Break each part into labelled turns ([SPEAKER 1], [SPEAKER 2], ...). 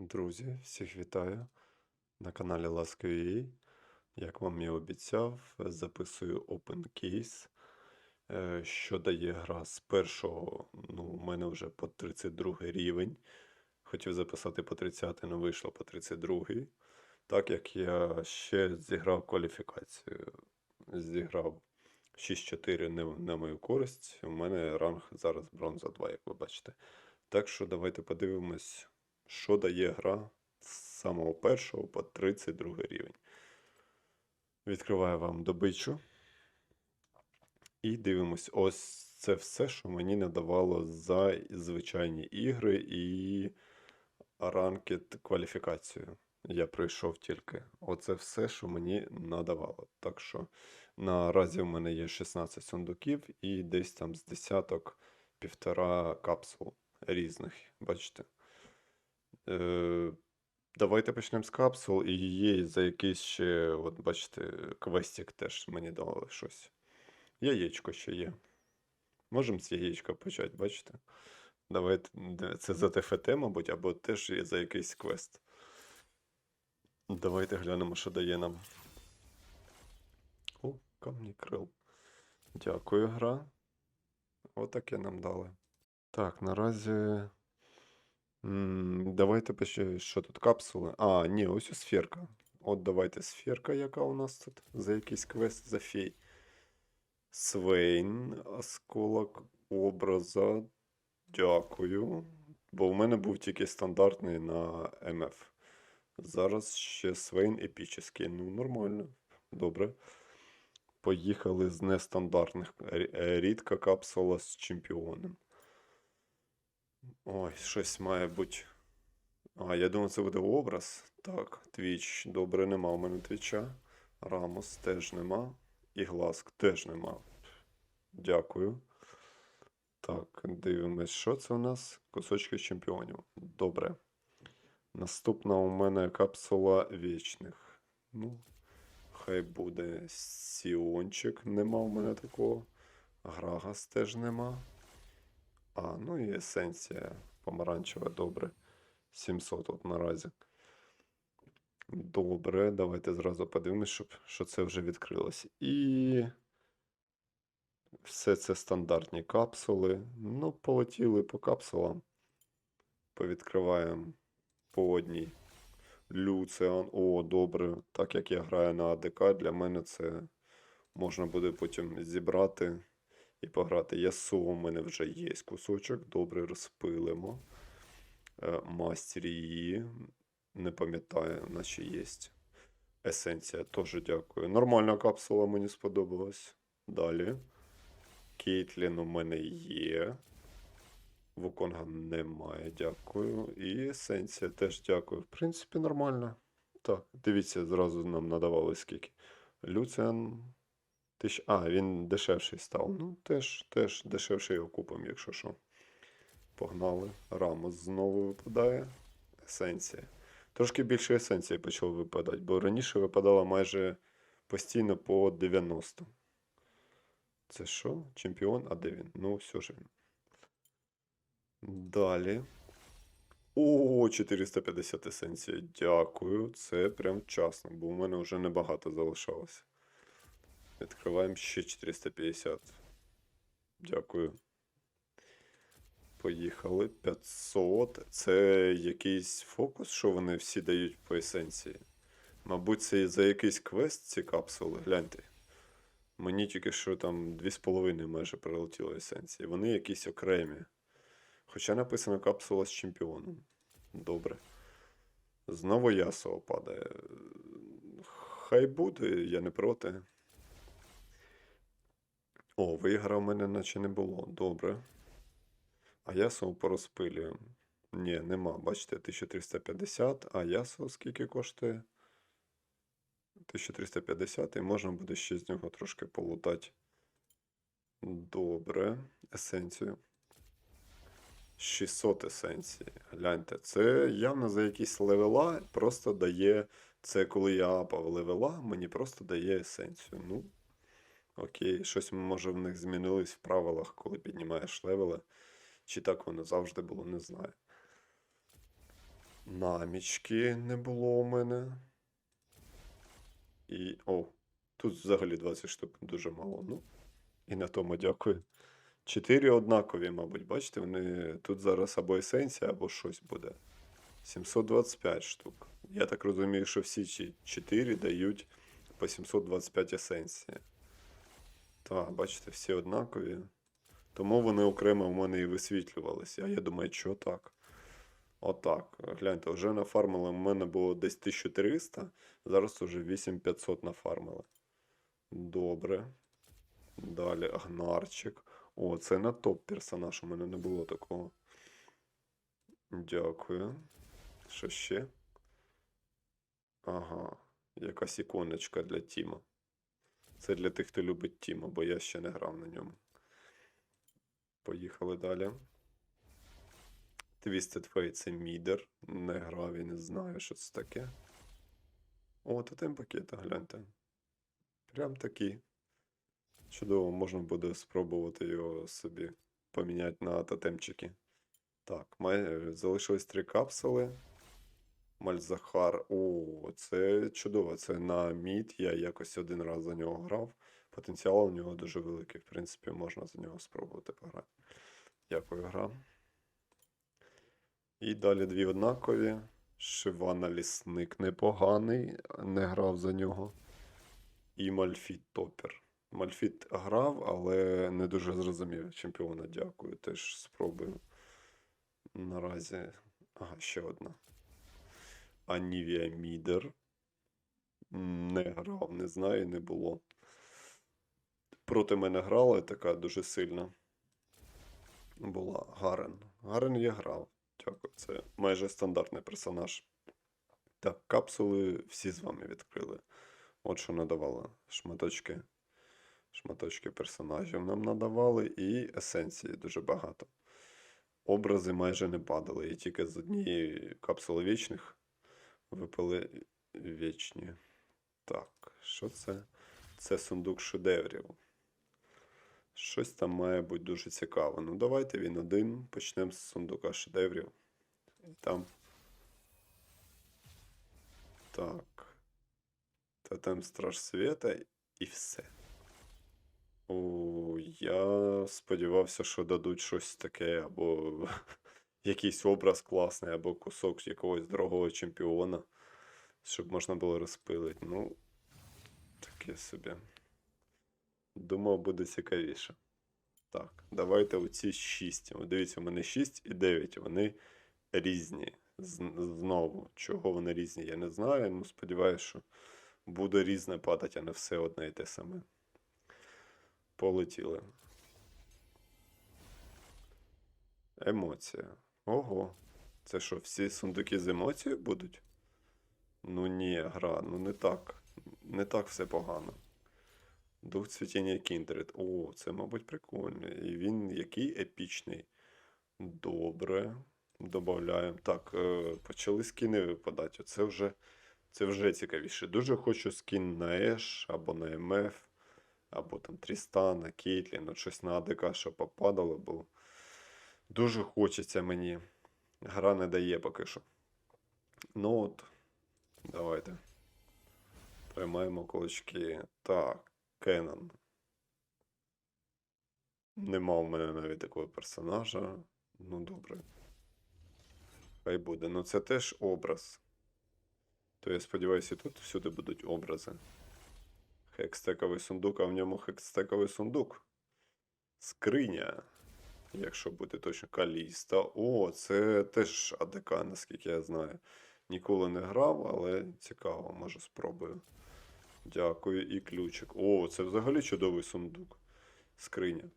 [SPEAKER 1] Друзі, всіх вітаю на каналі Ласка.ua. Як вам і обіцяв, записую Open Case, е, що дає гра з першого, ну, у мене вже по 32 рівень. Хотів записати по 30, але вийшло по 32. Так як я ще зіграв кваліфікацію. Зіграв 6-4 не на мою користь. У мене ранг зараз бронза 2, як ви бачите. Так що давайте подивимось, що дає гра з самого першого по 32 рівень. Відкриваю вам добичу. І дивимось, ось це все, що мені надавало за звичайні ігри і ранкет кваліфікацію. Я пройшов тільки. Оце все, що мені надавало. Так що наразі в мене є 16 сундуків і десь там з десяток півтора капсул різних. Бачите? Е, давайте почнемо з капсул. І є за якийсь ще, от бачите, квестик теж мені дали щось. Яєчко ще є. Можемо з яєчка почати, бачите? Давайте, це за ТФТ, мабуть, або теж є за якийсь квест. Давайте глянемо, що дає нам. О, камні крил. Дякую, гра. Отаке нам дали. Так, наразі. Давайте почнемо. Що тут? Капсули? А, ні, ось сферка. От давайте сферка, яка у нас тут за якийсь квест за фей. Свейн, осколок образа. Дякую. Бо в мене був тільки стандартний на МФ. Зараз ще Свейн епічний. Ну, нормально. Добре. Поїхали з нестандартних. Е, Рідка капсула з чемпіоном. Ой, щось має бути. А, я думаю, це буде образ. Так, твіч. Добре, нема у мене твіча. Рамос теж нема. І Гласк теж нема. Дякую. Так, дивимось, що це у нас? Кусочки чемпіонів. Добре. Наступна у мене капсула вічних. Ну, хай буде Сіончик. Нема у мене такого. Грагас теж нема. А, ну і есенція помаранчева, добре. 700 от наразі. Добре, давайте зразу подивимось, щоб що це вже відкрилось. І все це стандартні капсули. Ну, полетіли по капсулам. Повідкриваємо по одній. Люціан. О, добре. Так як я граю на АДК, для мене це можна буде потім зібрати і пограти. Ясу у мене вже є кусочок. Добре, розпилимо. Е, Мастері її. Не пам'ятаю, наче є. Есенція теж дякую. Нормальна капсула мені сподобалась. Далі. Кейтлін у мене є. Вуконга немає, дякую. І есенція теж дякую. В принципі, нормально. Так, дивіться, зразу нам надавали скільки. Люціан. Тисяч... А, він дешевший став. Ну, теж, теж дешевший його купимо, якщо що. Погнали. Рамос знову випадає. Есенція. Трошки більше есенції почало випадати, бо раніше випадало майже постійно по 90. Це що? Чемпіон? А де він? Ну, все ж він. Далі. О, 450 есенцій. Дякую. Це прям вчасно, бо у мене вже небагато залишалося. Відкриваємо ще 450. Дякую. Поїхали. 500. Це якийсь фокус, що вони всі дають по есенції. Мабуть, це за якийсь квест ці капсули. Гляньте. Мені тільки що там 2,5 майже прилетіло есенції. Вони якісь окремі. Хоча написано капсула з чемпіоном. Добре. Знову ясо падає. Хай буде, я не проти. О, вигра в мене наче не було. Добре. А ясо порозпилюємо. Ні, нема. Бачите, 1350, а ясо скільки коштує? 1350 і можна буде ще з нього трошки полутати. Добре. Есенцію. 600 есенції. Гляньте, це явно за якісь левела просто дає. Це коли я апав левела, мені просто дає есенцію. Ну, окей, щось може в них змінилось в правилах, коли піднімаєш левели. Чи так воно завжди було, не знаю. Намічки не було у мене. І. О, тут взагалі 20 штук дуже мало. Ну, і на тому дякую. Чотири однакові, мабуть, бачите, вони тут зараз або есенція, або щось буде. 725 штук. Я так розумію, що всі ці 4 дають по 725 есенції. Так, бачите, всі однакові. Тому вони окремо в мене і висвітлювалися. А я думаю, що так? Отак. Гляньте, вже нафармили. У мене було десь 1300, зараз уже 8500 нафармили. Добре. Далі Агнарчик. О, це на топ персонаж. У мене не було такого. Дякую. Що ще? Ага, якась іконочка для Тіма. Це для тих, хто любить Тіма, бо я ще не грав на ньому. Поїхали далі. Twisted Fate це мідер. Не грав і не знаю, що це таке. О, тотем пакета, гляньте. Прям такий. Чудово, можна буде спробувати його собі поміняти на тотемчики. Так, має... залишилось три капсули. Мальзахар. О, це чудово. Це на мід. Я якось один раз за нього грав. Потенціал у нього дуже великий. В принципі, можна за нього спробувати пограти. Дякую, гра. І далі дві однакові. Шивана лісник непоганий, не грав за нього. І Мальфіт Топер. Мальфіт грав, але не дуже зрозумів чемпіона. Дякую. Теж спробую. Наразі. Ага, ще одна. Анівія Мідер. Не грав, не знаю, не було. Проти мене грала така дуже сильна. Була Гарен. Гарен я грав. Дякую. Це майже стандартний персонаж. Так, капсули всі з вами відкрили. От що надавали. Шматочки. Шматочки персонажів нам надавали, і есенції дуже багато. Образи майже не падали. І тільки з однієї капсули вічних випали вічні. Так, що це? Це сундук шедеврів. Щось там має бути дуже цікаво. Ну, давайте він один. Почнемо з сундука шедеврів. Там. Так. Тотем Страж Света і все. О, я сподівався, що дадуть щось таке, або якийсь образ класний, або кусок якогось дорогого чемпіона, щоб можна було розпилити. Ну, таке собі. Думав, буде цікавіше. Так, давайте оці 6. От Дивіться, у мене 6 і 9. Вони різні. Знову, чого вони різні, я не знаю. Ну, сподіваюся, що буде різне падати, а не все одне і те саме. Полетіли. Емоція. Ого. Це що, всі сундуки з емоцією будуть? Ну ні, гра, ну не так. Не так все погано. Дух цвітіння Кіндред. О, це, мабуть, прикольно. І він який епічний. Добре. Добавляємо. Так, е, почали скіни випадати. Оце вже, це вже цікавіше. Дуже хочу скін на Еш або на МФ, або там Трістана, Кейтлін, от щось на АДК, щоб попадало, бо дуже хочеться мені. Гра не дає поки що. Ну от, давайте. Тримаємо кулачки. Так, Кеннон. Нема у мене навіть такого персонажа. Ну, добре. Хай буде. Ну це теж образ. То я сподіваюся, тут всюди будуть образи. Хекстековий сундук, а в ньому хекстековий сундук. Скриня. Якщо бути точно, Каліста. О, це теж АДК, наскільки я знаю. Ніколи не грав, але цікаво, може спробую. Дякую. І ключик. О, це взагалі чудовий сундук. Скриня.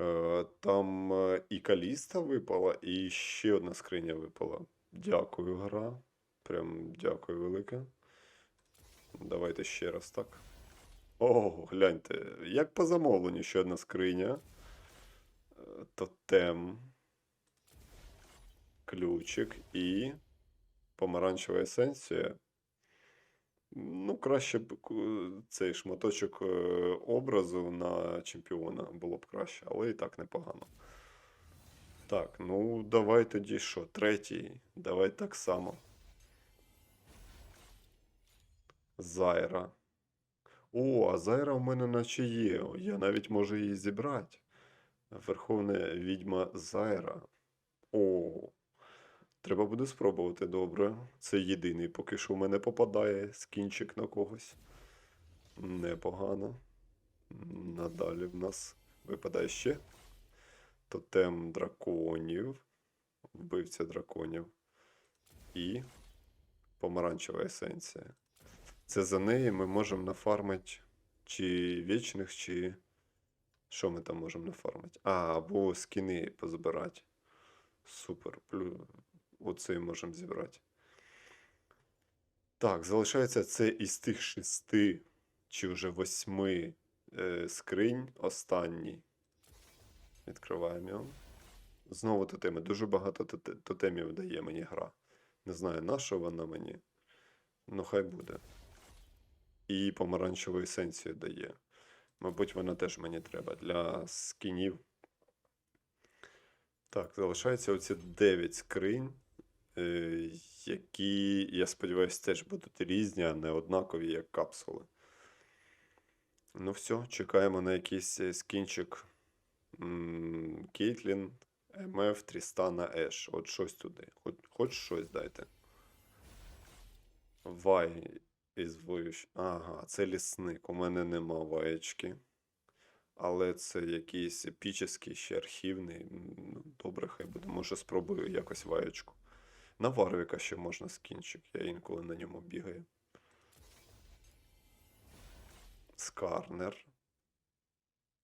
[SPEAKER 1] Е, Там е, і Каліста випала, і ще одна скриня випала. Дякую, гра. Прям дякую велике. Давайте ще раз так. О, гляньте, як по замовленню ще одна скриня. Тотем. Ключик і помаранчева есенція. Ну, краще б цей шматочок е, образу на чемпіона було б краще, але і так непогано. Так, ну давай тоді що? Третій. Давай так само. Зайра. О, а Зайра в мене наче є. Я навіть можу її зібрати. Верховна відьма Зайра. О, треба буде спробувати добре. Це єдиний, поки що в мене попадає скінчик на когось. Непогано. Надалі в нас випадає ще. Тотем драконів. Вбивця драконів. І помаранчева есенція. Це за неї ми можемо нафармити чи вічних, чи. Що ми там можемо нафармити? А, або скіни позбирати. Супер. Плю... Оцей можемо зібрати. Так, залишається це із тих шести чи вже восьми е, скринь останній. Відкриваємо його. Знову тотеми. Дуже багато тоте- тотемів дає мені гра. Не знаю, на що вона мені. Ну, хай буде. І помаранчеву есенцію дає. Мабуть, вона теж мені треба для скінів. Так, залишається оці 9 скринь, е, які, я сподіваюся, теж будуть різні, а не однакові, як капсули. Ну, все, чекаємо на якийсь е, скінчик Кейтлін, МФ, Трістана, Еш. От щось туди. Хоч, хоч щось дайте. Вай із воюш... Ага, це лісник. У мене нема ваєчки. Але це якийсь епічний, ще архівний. Ну, добре, хай буде. Може, спробую якось ваєчку. На Варвіка ще можна скінчик. Я інколи на ньому бігаю. Скарнер.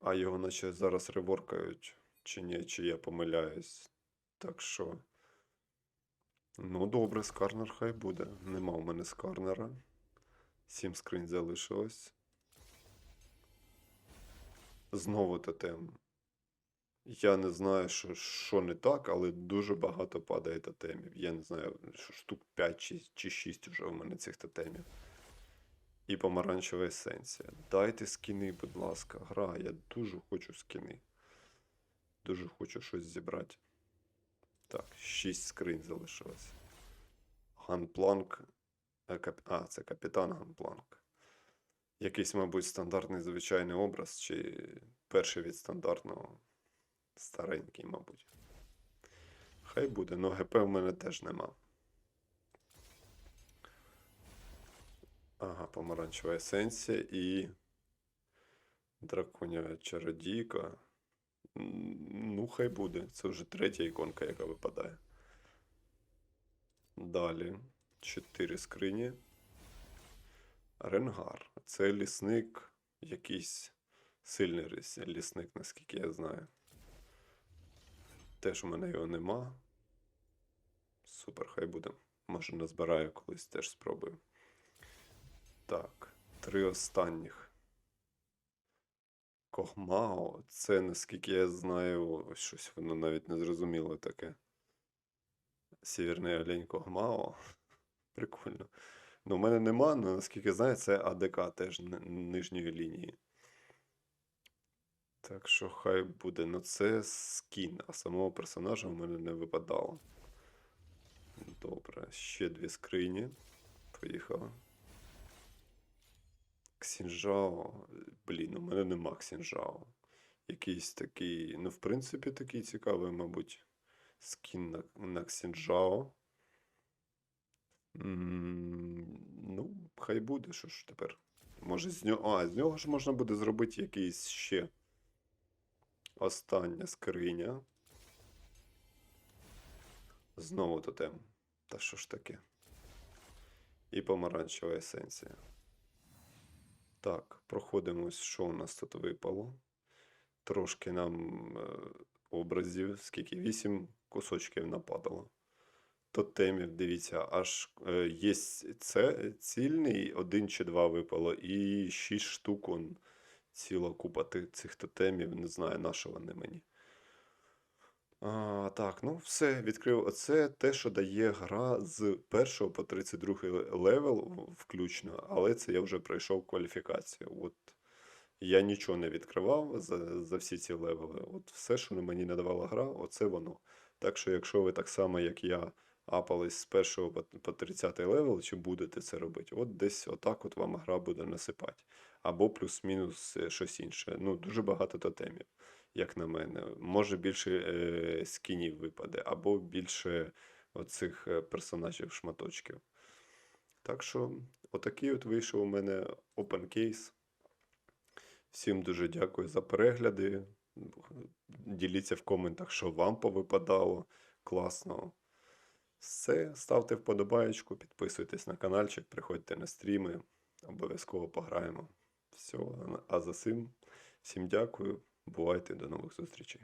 [SPEAKER 1] А його наче зараз реворкають. Чи ні, чи я помиляюсь. Так що. Ну, добре, скарнер хай буде. Нема у мене скарнера. Сім скринь залишилось. Знову тотем. Я не знаю, що, що не так, але дуже багато падає тотемів. Я не знаю, штук 5 чи, чи 6 вже у мене цих тотемів. І помаранчева есенція. Дайте скіни, будь ласка. Гра, я дуже хочу скіни. Дуже хочу щось зібрати. Так, 6 скринь залишилось. Ганпланк. А, це капітан Ганпланк. Якийсь, мабуть, стандартний звичайний образ, чи перший від стандартного. Старенький, мабуть. Хай буде, но ГП в мене теж нема. Ага, помаранчева есенція і драконяча чародійка. Ну, хай буде. Це вже третя іконка, яка випадає. Далі. Чотири скрині. Ренгар. Це лісник, якийсь сильний лісник, наскільки я знаю. Теж у мене його нема. Супер, хай буде. Може, назбираю колись теж спробую. Так, три останніх. Когмао, це, наскільки я знаю, щось воно навіть не зрозуміло таке. Сєвєрний олень Когмао. Прикольно. Ну, у мене нема, але наскільки знаю, це АДК теж нижньої лінії. Так що хай буде. Ну це скін, а самого персонажа в мене не випадало. Добре, ще дві скрині. Поїхали. Ксінжао. Блін, у мене нема Ксінжао. Якийсь такий, ну, в принципі, такий цікавий, мабуть, скін на, на Ксінжао. Ну, хай буде, що ж тепер. Може, з нього. А, з нього ж можна буде зробити якийсь ще. Остання скриня. Знову тотем. Та що ж таке? І помаранчева есенція. Так, проходимось, що у нас тут випало. Трошки нам е, образів, скільки? Вісім кусочків нападало. Тотемів, дивіться, аж е, є це цільний, один чи два випало, і шість штук он, ціла купа цих тотемів, не знаю, на що вони мені. А, так, ну все, відкрив. Оце те, що дає гра з 1 по 32 левел включно, але це я вже пройшов кваліфікацію. От Я нічого не відкривав за, за всі ці левели. От все, що мені надавала гра, оце воно. Так що, якщо ви так само, як я, апались з першого по по 30 левел, чи будете це робити, от десь отак от вам гра буде насипати. Або плюс-мінус е, щось інше. Ну, дуже багато тотемів, як на мене. Може більше е, скінів випаде, або більше оцих е, персонажів шматочків. Так що, отакий от вийшов у мене open case. Всім дуже дякую за перегляди. Діліться в коментах, що вам повипадало. Класно. Все, ставте вподобаєчку, підписуйтесь на каналчик, приходьте на стріми. Обов'язково пограємо. Все, а за цим всім дякую. Бувайте, до нових зустрічей.